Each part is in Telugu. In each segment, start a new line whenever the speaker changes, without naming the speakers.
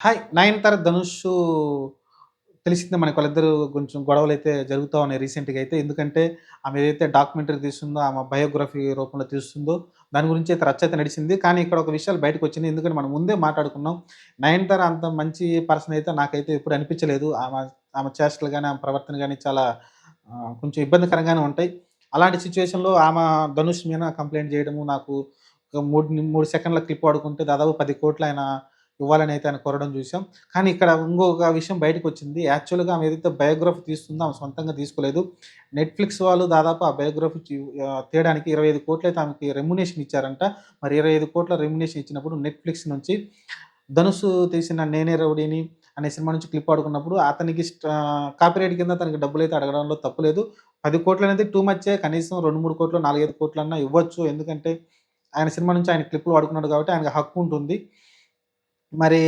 హాయ్! నయనతార, ధనుష్ తెలిసిందే మనకి వాళ్ళిద్దరు కొంచెం గొడవలు అయితే జరుగుతూ ఉన్నాయి రీసెంట్‌గా అయితే. ఎందుకంటే ఆమె ఏదైతే డాక్యుమెంటరీ తీస్తుందో, ఆమె బయోగ్రఫీ రూపంలో తీస్తుందో, దాని గురించి అయితే రచ్చ అయితే నడిచింది. కానీ ఇక్కడ ఒక విషయాలు బయటకొచ్చినాయి. ఎందుకంటే మనం ముందే మాట్లాడుకున్నాం. నయనతార అంత మంచి పర్సన్ అయితే నాకైతే ఎప్పుడు అనిపించలేదు. ఆమె ఆమె చేష్టలు కానీ ఆమె ప్రవర్తన కానీ చాలా కొంచెం ఇబ్బందికరంగానే ఉంటాయి. అలాంటి సిచ్యువేషన్లో ఆమె ధనుష్ మీద కంప్లైంట్ చేయడము, నాకు మూడు మూడు సెకండ్ల క్లిప్ వాడుకుంటే దాదాపు 10,00,00,000 ఆయన ఇవ్వాలని అయితే ఆయన కోరడం చూసాం. కానీ ఇక్కడ ఇంకొక విషయం బయటకొచ్చింది. యాక్చువల్‌గా ఆమె ఏదైతే బయోగ్రఫీ తీస్తుందో ఆమె సొంతంగా తీసుకోలేదు. నెట్‌ఫ్లిక్స్ వాళ్ళు దాదాపు ఆ బయోగ్రఫీ తీయడానికి ఇరవై ఐదు కోట్లు అయితే ఆమెకి రెమ్యునేషన్ ఇచ్చారంట. మరి ఇరవై ఐదు కోట్ల రెమ్యునేషన్ ఇచ్చినప్పుడు నెట్‌ఫ్లిక్స్ నుంచి ధనుసు తీసిన 'నేనే రౌడీని' అనే సినిమా నుంచి క్లిప్ వాడుకున్నప్పుడు అతనికి స్ట్ కాపీరైట్ కింద తనకి డబ్బులు అయితే అడగడంలో తప్పులేదు పది కోట్లు అనేది టూ మచ్చే. కనీసం 2, 3 కోట్లు, 4, 5 కోట్లన్నా ఇవ్వచ్చు. ఎందుకంటే ఆయన సినిమా నుంచి ఆయన క్లిప్‌లు వాడుకున్నాడు కాబట్టి ఆయనకు హక్కు ఉంటుంది. మరి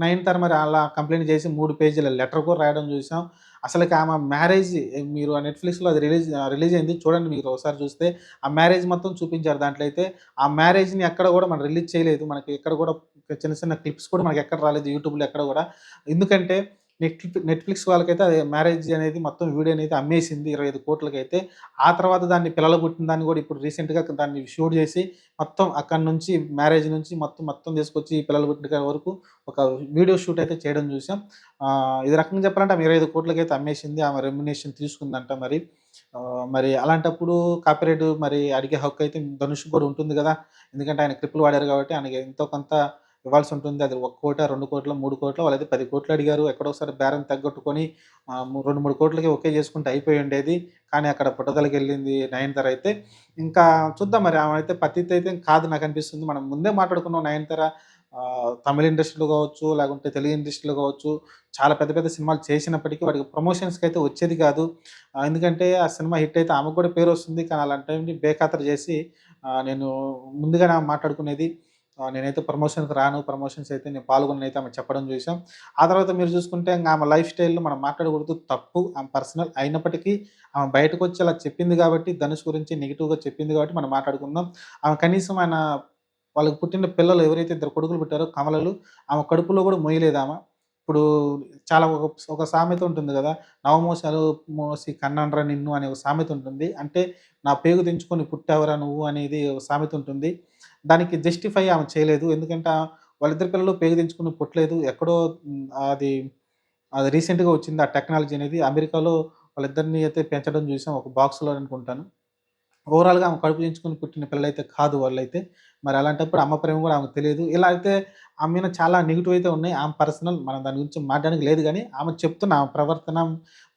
నయనతార మరి అలా కంప్లైంట్ చేసి మూడు పేజీల లెటర్ కూడా రాయడం చూసాం. అసలుకి ఆమె మ్యారేజ్ మీరు ఆ నెట్‌ఫ్లిక్స్‌లో అది రిలీజ్ రిలీజ్ అయింది. చూడండి మీరు ఒకసారి చూస్తే. ఆ మ్యారేజ్ మొత్తం చూపించారు దాంట్లో అయితే. ఆ మ్యారేజ్‌ని ఎక్కడ కూడా మనం రిలీజ్ చేయలేదు. మనకి ఎక్కడ కూడా చిన్న చిన్న క్లిప్స్ కూడా మనకి ఎక్కడ రాలేదు యూట్యూబ్‌లో ఎక్కడ కూడా. ఎందుకంటే నెట్‌ఫ్లి నెట్‌ఫ్లిక్స్ వాళ్ళకైతే అది మ్యారేజ్ అనేది మొత్తం వీడియో అనేది అమ్మేసింది 25,00,00,000 అయితే. ఆ తర్వాత దాన్ని పిల్లలు పుట్టిన దాన్ని కూడా ఇప్పుడు రీసెంట్‌గా దాన్ని షూట్ చేసి మొత్తం అక్కడి నుంచి మ్యారేజ్ నుంచి మొత్తం మొత్తం తీసుకొచ్చి పిల్లలు పుట్టిన వరకు ఒక వీడియో షూట్ అయితే చేయడం చూసాం. ఇది రకంగా చెప్పాలంటే ఆమె 25,00,00,000 అయితే అమ్మేసింది. ఆమె రెమ్యునేషన్ తీసుకుందంట మరి. మరి అలాంటప్పుడు కాపీరైట్ మరి అడిగే హక్కు అయితే ధనుష్ కూడా ఉంటుంది కదా! ఎందుకంటే ఆయన క్రిప్పులు వాడారు కాబట్టి ఆయనకి ఎంతో కొంత ఇవ్వాల్సి ఉంటుంది. అది ఒక కోటా రెండు కోట్ల మూడు కోట్ల వాళ్ళైతే పది కోట్లు అడిగారు. ఎక్కడో ఒకసారి బేరం తగ్గట్టుకొని రెండు మూడు కోట్లకి ఓకే చేసుకుంటే అయిపోయి ఉండేది. కానీ అక్కడ పుట్టదలకి వెళ్ళింది నయనతార అయితే. ఇంకా చూద్దాం మరి ఆమె అయితే పతిత అయితే కాదు నాకు అనిపిస్తుంది మనం ముందే మాట్లాడుకున్నాం నయనతార తమిళ ఇండస్ట్రీలో కావచ్చు, లేకుంటే తెలుగు ఇండస్ట్రీలో కావచ్చు, చాలా పెద్ద పెద్ద సినిమాలు చేసినప్పటికీ వాటికి అయితే వచ్చేది కాదు. ఎందుకంటే ఆ సినిమా హిట్ అయితే ఆమెకు కూడా పేరు వస్తుంది కానీ అలాంటి టైంని బేఖాతరు చేసి నేను ముందుగా మాట్లాడుకునేది. నేనైతే ప్రమోషన్‌కి రాను. ప్రమోషన్స్ అయితే నేను పాల్గొనైతే ఆమె చెప్పడం చూసాం. ఆ తర్వాత మీరు చూసుకుంటే ఆమె లైఫ్ స్టైల్‌లో మనం మాట్లాడకూడదు. తప్పు. ఆమె పర్సనల్. అయినప్పటికీ ఆమె బయటకొచ్చి అలా చెప్పింది కాబట్టి ధనుష్ గురించి నెగిటివ్గా చెప్పింది కాబట్టి మనం మాట్లాడుకుందాం. ఆమె కనీసం ఆయన వాళ్ళకి పుట్టిన పిల్లలు ఎవరైతే ఇద్దరు కొడుకులు పుట్టారో కమలలు, ఆమె కడుపులో కూడా మొయ్యలేదామా ఇప్పుడు చాలా ఒక ఒక సామెత ఉంటుంది కదా! నవమోసాలు మోసి కన్నాన్రా నిన్ను అనే ఒక సామెత ఉంటుంది. అంటే నా పేగు తెంచుకొని పుట్టావురా నువ్వు అనేది ఒక సామెత ఉంటుంది. దానికి జస్టిఫై ఆమె చేయలేదు. ఎందుకంటే వాళ్ళిద్దరి పిల్లలు పేగు తెంచుకొని పుట్టలేదు. ఎక్కడో అది అది రీసెంట్‌గా వచ్చింది ఆ టెక్నాలజీ అనేది. అమెరికాలో వాళ్ళిద్దరిని అయితే పెంచడం చూసాం. ఒక బాక్స్‌లో అనుకుంటాను. ఓవరాల్‌గా ఆమె కడుపు చేయించుకుని పుట్టిన పిల్లలైతే కాదు వాళ్ళైతే. మరి అలాంటప్పుడు అమ్మ ప్రేమ కూడా ఆమెకు తెలియదు. ఇలా అయితే ఆమె మీద చాలా నెగిటివ్ అయితే ఉన్నాయి. ఆమె పర్సనల్ మనం దాని గురించి మాట్లాడడానికి లేదు కానీ ఆమె చెప్తున్న ఆమె ప్రవర్తన,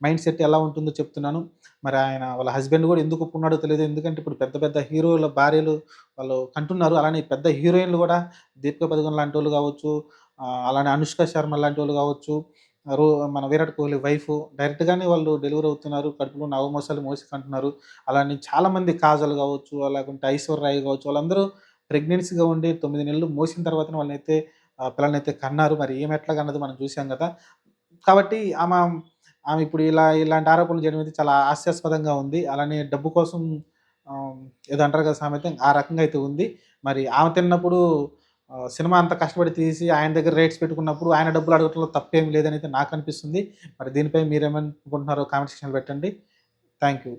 మైండ్ సెట్ ఎలా ఉంటుందో చెప్తున్నాను. మరి ఆయన వాళ్ళ హస్బెండ్ కూడా ఎందుకు ఒప్పుకున్నాడో తెలియదు ఎందుకంటే ఇప్పుడు పెద్ద పెద్ద హీరోల భార్యలు వాళ్ళు కంటున్నారు. అలానే పెద్ద హీరోయిన్‌లు కూడా దీపిక పదకొండు లాంటి వాళ్ళు కావచ్చు, అలానే అనుష్క శర్మ లాంటి వాళ్ళు కావచ్చు, రో మన విరాట్ కోహ్లీ వైఫ్ డైరెక్ట్‌గానే వాళ్ళు డెలివరీ అవుతున్నారు. కడుపులో నవమోసాలు మోసి కంటున్నారు. అలానే చాలామంది కాజల్ కావచ్చు, లేకుంటే ఐశ్వర్య రాయ్ కావచ్చు, వాళ్ళందరూ ప్రెగ్నెన్సీగా ఉండి తొమ్మిది నెలలు మోసిన తర్వాత వాళ్ళనైతే పిల్లలనైతే కన్నారు. మరి ఏమెట్లా కన్నది మనం చూసాం కదా! కాబట్టి ఆమె ఆమె ఇప్పుడు ఇలా ఇలాంటి ఆరోపణలు చేయడం అయితే చాలా హాస్యాస్పదంగా ఉంది. అలానే డబ్బు కోసం ఏదో అంటారు కదా సామెత ఆ రకంగా అయితే ఉంది. మరి ఆమె తిన్నప్పుడు సినిమా అంత కష్టపడి తీసి ఆయన దగ్గర రేట్స్ పెట్టుకున్నప్పుడు ఆయన డబ్బులు అడగటంలో తప్పేం లేదని అయితే నాకు అనిపిస్తుంది మరి దీనిపై మీరేమనుకుంటున్నారో కామెంట్ సెక్షన్‌లో పెట్టండి. Thank you.